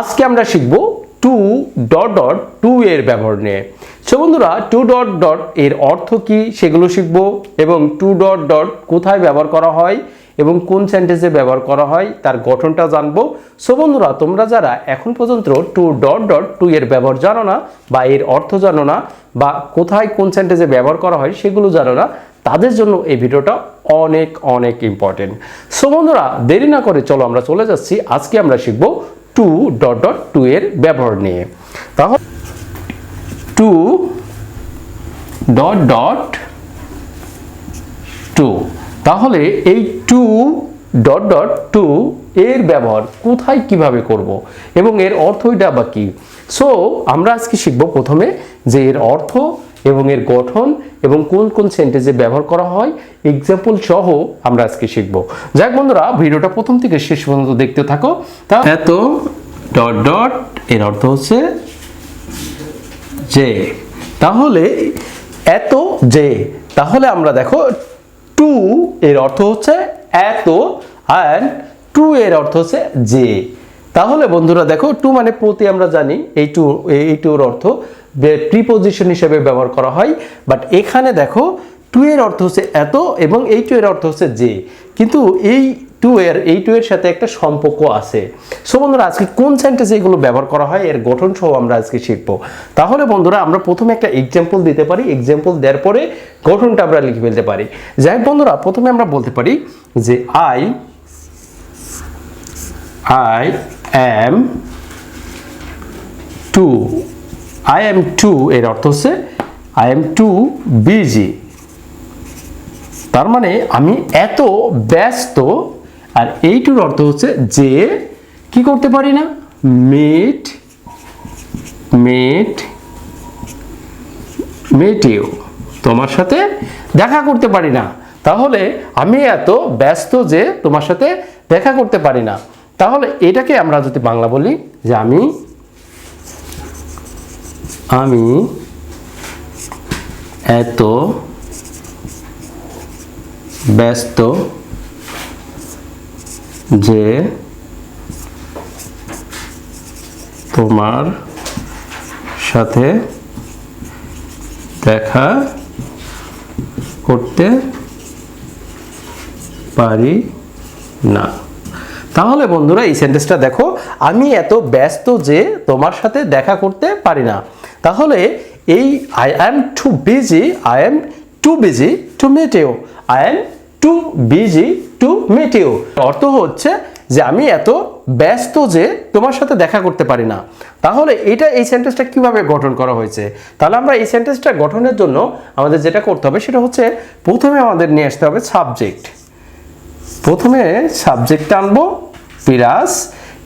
আজকে আমরা শিখব টু ডট ডট টু এর ব্যবহার নিয়ে। সো বন্ধুরা টু ডট ডট এর অর্থ কি সেগুলো শিখব এবং টু ডট ডট কোথায় ব্যবহার করা হয় এবং কোন সেন্টেন্সে ব্যবহার করা হয় তার গঠনটা জানব। সো বন্ধুরা, তোমরা যারা এখন পর্যন্ত টু ডট ডট টু এর ব্যবহার জানো না বা এর অর্থ জানো না বা কোথায় কোন সেন্টেন্সে ব্যবহার করা হয় সেগুলো জানো না, তাদের জন্য এই ভিডিওটা অনেক অনেক ইম্পর্টেন্ট সো বন্ধুরা, দেরি না করে চলো আমরা চলে যাচ্ছি। আজকে আমরা শিখব টু ডট ডট টু এর ব্যবহার নিয়ে। তাহলে টু ডট ডট টু। তাহলে এই টু ডট ডট টু এর ব্যবহার কোথায় কীভাবে করব? এবং এর অর্থটা বা কি? সো আমরা আজকে শিখব প্রথমে যে এর অর্থ এবং এর গঠন এবং কোন কোন সেন্টেন্সে ব্যবহার করা হয় এক্সাম্পল সহ আমরা আজকে শিখব। যাক বন্ধুরা, ভিডিওটা প্রথম থেকে শেষ পর্যন্ত দেখতে থাকো। তা এত ডট ডট এর অর্থ হচ্ছে যে। তাহলে এত যে, তাহলে আমরা দেখো টু, এর অর্থ হচ্ছে এত অ্যান্ড টু এর অর্থ হচ্ছে যে। তাহলে বন্ধুরা দেখো টু মানে প্রতি আমরা জানি এই টু এই টুর অর্থ প্রিপোজিশন হিসেবে ব্যবহার করা হয়। বাট এখানে দেখো টু এর অর্থ হচ্ছে এত এবং এই টু এর অর্থ হচ্ছে যে। কিন্তু এই টু এর, এই টু এর সাথে একটা সম্পর্ক আছে। সো বন্ধুরা, আজকে কোন সেন্টেন্সে এগুলো ব্যবহার করা হয়, এর গঠন সহ আমরা আজকে শিখব। তাহলে বন্ধুরা, আমরা প্রথমে একটা এক্সাম্পল দিতে পারি। এক্সাম্পল দেওয়ার পরে গঠনটা আমরা লিখে ফেলতে পারি। যাই হোক বন্ধুরা, প্রথমে আমরা বলতে পারি যে I I am too I am too এর অর্থ হচ্ছে আই এম টু বিজি তার মানে আমি এত ব্যস্ত, আর এইটুর অর্থ হচ্ছে যে কি করতে পারি না? মিট মিট মিটিও তোমার সাথে দেখা করতে পারি না। তাহলে আমি এত ব্যস্ত যে তোমার সাথে দেখা করতে পারি না। তাহলে এটাকে আমরা যদি বাংলা বলি যে আমি আমি এত ব্যস্ত যে তোমার সাথে দেখা করতে পারি না। তাহলে বন্ধুরা এই সেন্টেন্সটা দেখো, আমি এত ব্যস্ত যে তোমার সাথে দেখা করতে পারি না। তাহলে এই I am too busy I am too busy to meet you I am too busy to meet you অর্থ হচ্ছে যে আমি এত ব্যস্ত যে তোমার সাথে দেখা করতে পারি না। তাহলে এটা এই সেন্টেন্সটা কীভাবে গঠন করা হয়েছে? তাহলে আমরা এই সেন্টেন্সটা গঠনের জন্য আমাদের যেটা করতে হবে সেটা হচ্ছে প্রথমে আমাদের নিয়ে আসতে হবে সাবজেক্ট প্রথমে সাবজেক্টটা আনব প্লাস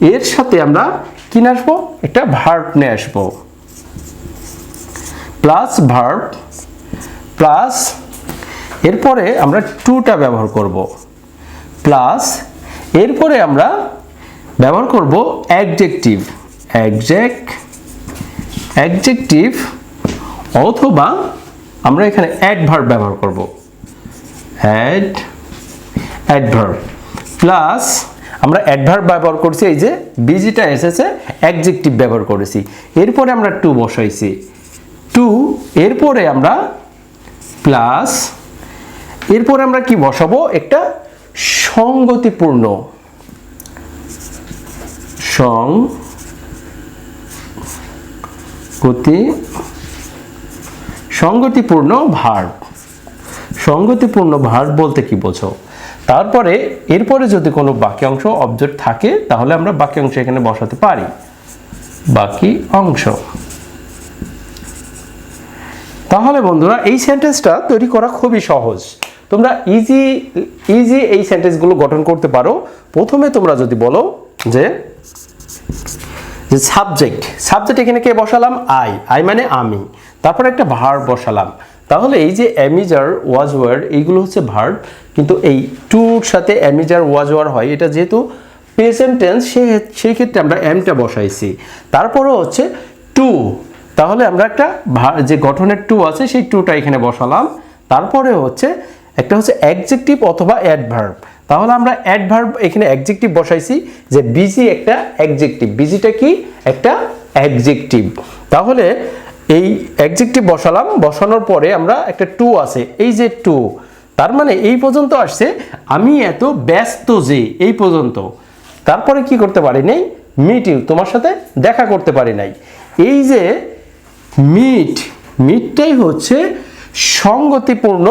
এর সাথে আমরা কি আসব? একটা ভার্ব নিয়ে আসব। প্লাস ভার্ব প্লাস এরপরে আমরা টুটা ব্যবহার করব। প্লাস এরপরে আমরা ব্যবহার করব অ্যাডজেক্টিভ অ্যাডজেক্ট অ্যাডজেক্টিভ অথবা আমরা এখানে অ্যাডভার্ব ব্যবহার করব। অ্যাড অ্যাডভার্ব প্লাস আমরা অ্যাডভার্ব ব্যবহার করছি, এই যে বিজিটা এসেছে অ্যাডজেক্টিভ ব্যবহার করেছি। এরপরে আমরা টু বসাইছি। টু এরপরে আমরা প্লাস এরপরে আমরা কি বসাবো? একটা সঙ্গতিপূর্ণ। সং গতি সঙ্গতিপূর্ণ ভার্ব সঙ্গতিপূর্ণ ভার্ব বলতে কি বোঝো? তারপরে এরপরে যদি কোনো বাকি অংশ অবজেক্ট থাকে, তাহলে আমরা বাকি অংশ এখানে বসাতে পারি। বাকি অংশ। তাহলে বন্ধুরা, এই সেন্টেন্সটা তৈরি করা খুবই সহজ। তোমরা ইজি ইজি এই সেন্টেন্সগুলো গঠন করতে পারো। প্রথমে তোমরা যদি বলো যে যে সাবজেক্ট সাবজেক্ট এখানে কে বসালাম? আই আই মানে আমি। তারপর একটা ভার বসালাম। তাহলে এই যে অ্যামিজার ওয়াজ ওয়ার্ড এইগুলো হচ্ছে ভার্ব, কিন্তু এই টুর সাথে অ্যামিজার ওয়াজ ওয়ার হয়, এটা যেহেতু প্রেজেন্ট টেন্স সেই ক্ষেত্রে আমরা এমটা বসাইছি। তারপরও হচ্ছে টু, তাহলে আমরা একটা যে গঠনের টু আছে, সেই টুটা এখানে বসালাম। তারপরে হচ্ছে একটা হচ্ছে অ্যাডজেক্টিভ অথবা অ্যাডভার্ব। তাহলে আমরা অ্যাডভার্ব এখানে অ্যাডজেক্টিভ বসাইছি, যে বিজি একটা অ্যাডজেক্টিভ। বিজিটা কি? একটা অ্যাডজেক্টিভ। তাহলে এই অ্যাডজেক্টিভ বসালাম, বসানোর পরে আমরা একটা টু আছে। এই যে টু তার মানে এই পর্যন্ত আসছে, আমি এত ব্যস্ত যে এই পর্যন্ত। তারপরে কি করতে পারি নাই? মিট ইউ তোমার সাথে দেখা করতে পারি নাই। এই যে মিট মিটটাই হচ্ছে সংগতিপূর্ণ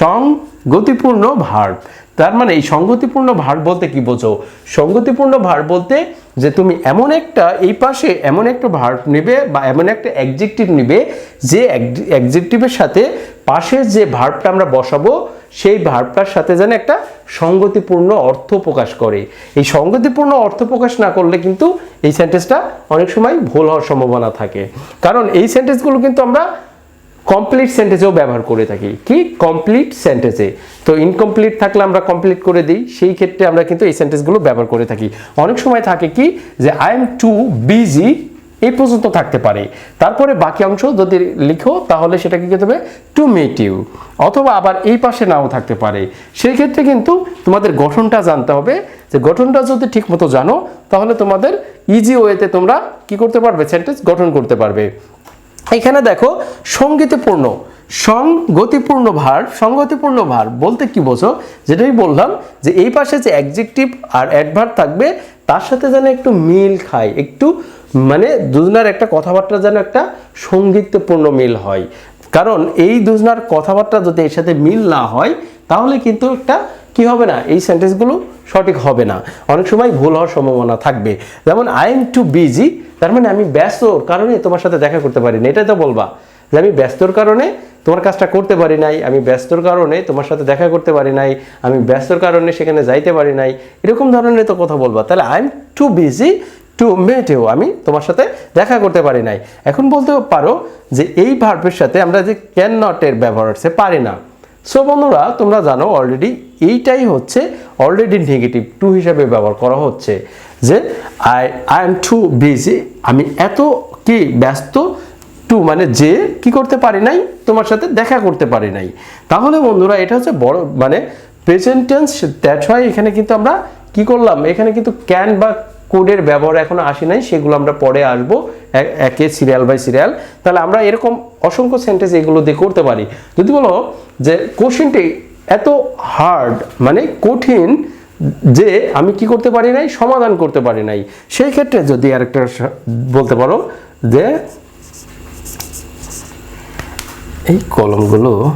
সংগতিপূর্ণ ভার্ব তার মানে এই সঙ্গতিপূর্ণ ভার বলতে কি বোঝো? সঙ্গতিপূর্ণ ভার বলতে যে তুমি এমন একটা, এই পাশে এমন একটা ভার্ব নেবে বা এমন একটা অ্যাডজেক্টিভ নেবে যে অ্যাডজেক্টিভের সাথে পাশের যে ভার্বটা আমরা বসাবো, সেই ভার্বটার সাথে যেন একটা সঙ্গতিপূর্ণ অর্থ প্রকাশ করে। এই সঙ্গতিপূর্ণ অর্থ প্রকাশ না করলে কিন্তু এই সেন্টেন্সটা অনেক সময় ভুল হওয়ার সম্ভাবনা থাকে। কারণ এই সেন্টেন্সগুলো কিন্তু আমরা কমপ্লিট সেন্টেন্সেও ব্যবহার করে থাকি। কি? কমপ্লিট সেন্টেন্সে তো ইনকমপ্লিট থাকলে আমরা কমপ্লিট করে দিই, সেই ক্ষেত্রে আমরা কিন্তু এই সেন্টেন্সগুলো ব্যবহার করে থাকি। অনেক সময় থাকে কি? যে আই এম টু বিজি এই পর্যন্ত থাকতে পারে। তারপরে বাকি অংশ যদি লিখো, তাহলে সেটা কি হবে? টু মেট ইউ অথবা আবার এই পাশে নাও থাকতে পারে। সেই ক্ষেত্রে কিন্তু তোমাদের গঠনটা জানতে হবে। যে গঠনটা যদি ঠিকমতো জানো, তাহলে তোমাদের ইজি ওয়েতে তোমরা কি করতে পারবে? সেন্টেন্স গঠন করতে পারবে। এখানে দেখো সঙ্গীতপূর্ণ সংগতিপূর্ণ ভার সংগতিপূর্ণ ভার বলতে কি বোঝো? যেটাই বললাম যে এই পাশে যে অ্যাডজেক্টিভ আর অ্যাডভার্ব থাকবে, তার সাথে যেন একটু মিল খায়, একটু মানে দুজনার একটা কথাবার্তা যেন একটা সঙ্গীতপূর্ণ মিল হয়। কারণ এই দুজনার কথাবার্তা যদি এর সাথে মিল না হয়, তাহলে কিন্তু একটা কি হবে না? এই সেন্টেন্সগুলো সঠিক হবে না। অনেক সময় ভুল হওয়ার সম্ভাবনা থাকবে। যেমন আই এম টু বিজি তার মানে আমি ব্যস্তর কারণে তোমার সাথে দেখা করতে পারি না এটাই তো বলবা। যে আমি ব্যস্তর কারণে তোমার কাজটা করতে পারি নাই, আমি ব্যস্তর কারণে তোমার সাথে দেখা করতে পারি নাই, আমি ব্যস্তর কারণে সেখানে যাইতে পারি নাই। এরকম ধরনের তো কথা বলবা। তাহলে I am too busy to meet you আমি তোমার সাথে দেখা করতে পারি নাই। এখন বলতে পারো যে, এই ভার্বের সাথে আমরা যে ক্যান নটের ব্যবহার হচ্ছে পারি না। সো বন্ধুরা, তোমরা জানো অলরেডি এইটাই হচ্ছে অলরেডি নেগেটিভ টু হিসাবে ব্যবহার করা হচ্ছে যে I I am too busy আমি এত কি ব্যস্ত টু মানে যে কি করতে পারি নাই, তোমার সাথে দেখা করতে পারি নাই। তাহলে বন্ধুরা, এটা হচ্ছে বড় মানে প্রেজেন্ট টেন্স দ্যাট হয় এখানে কিন্তু আমরা কি করলাম, এখানে কিন্তু ক্যান বা কোডের ব্যবহার এখনও আসে নাই, সেগুলো আমরা পরে আসব একে সিরিয়াল বাই সিরিয়াল। তাহলে আমরা এরকম অসংখ্য সেন্টেন্স এগুলো দিয়ে করতে পারি। যদি বলো যে কোশ্চেনটি এত হার্ড মানে কঠিন যে আমি কি করতে পারি নাই, সমাধান করতে পারি নাই। সেই ক্ষেত্রে যদি আরেকটা স- বলতে পারো যে এই কলমগুলো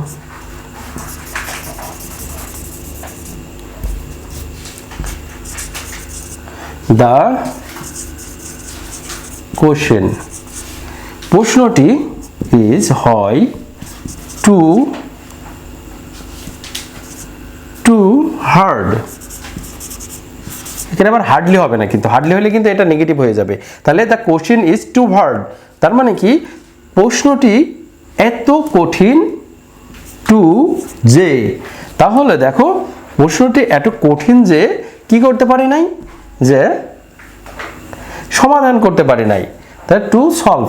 দ্য কোশ্চেন প্রশ্নটি ইজ হয় টু টু হার্ড এখানে আবার হার্ডলি হবে না কিন্তু। হার্ডলি হলে কিন্তু এটা নেগেটিভ হয়ে যাবে। তাহলে the question is too hard তার মানে কি? প্রশ্নটি এত কঠিন টু যে। তাহলে দেখো, প্রশ্নটি এত কঠিন যে কি করতে পারি নাই? যে সমাধান করতে পারি নাই। তাই to solve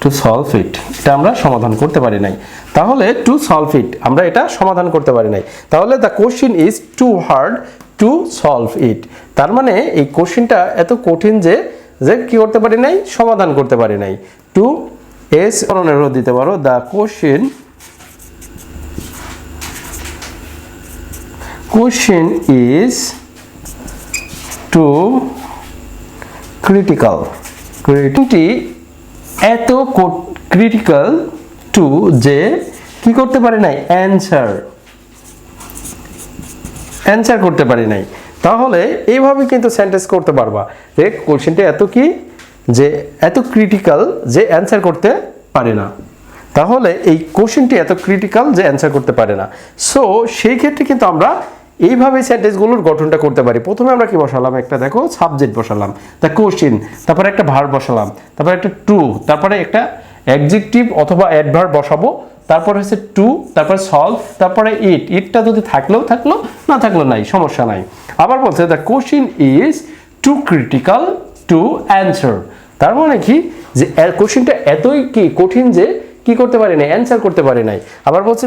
to solve it এটা আমরা সমাধান করতে পারি নাই। তাহলে টু সলভ ইট আমরা এটা সমাধান করতে পারি নাই। তাহলে the question is too hard to solve it তার মানে এই কোশ্চিনটা এত কঠিন যে যে কি করতে পারি নাই? সমাধান করতে পারি নাই। টু এস ধরনেরও দিতে পারো। The question question is too critical ক্রিটিটি এত ক্রিটিক্যাল টু যে কি করতে পারি নাই? অ্যান্সার অ্যান্সার করতে পারি নাই। তাহলে এইভাবে কিন্তু সেন্টেন্স করতে পারবা। যে কোশ্চেনটা এত কি? যে এত ক্রিটিক্যাল যে অ্যান্সার করতে পারে না। তাহলে এই কোশ্চেনটি এত ক্রিটিক্যাল যে অ্যান্সার করতে পারে না। সো সেই ক্ষেত্রে কিন্তু আমরা এইভাবে সেন্টেন্সগুলোর গঠনটা করতে পারি। প্রথমে আমরা কি বসালাম? একটা দেখো সাবজেক্ট বসালাম। দ্য কোশ্চিন তারপরে একটা ভার বসালাম। তারপরে একটা টু তারপরে একটা অ্যাডজেক্টিভ অথবা অ্যাডভার্ব বসাবো। তারপর হচ্ছে টু তারপর সলভ তারপরে ইট ইটটা যদি থাকলেও থাকল, না থাকল নাই, সমস্যা নাই। আবার বলছে the question is too critical to answer তার মানে কি? যে কোশ্চিনটা এতই কি কঠিন যে, কি করতে পারি নাই অ্যান্সার করতে পারি নাই। আবার বলছে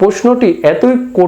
প্রশ্নটি এতই কঠিন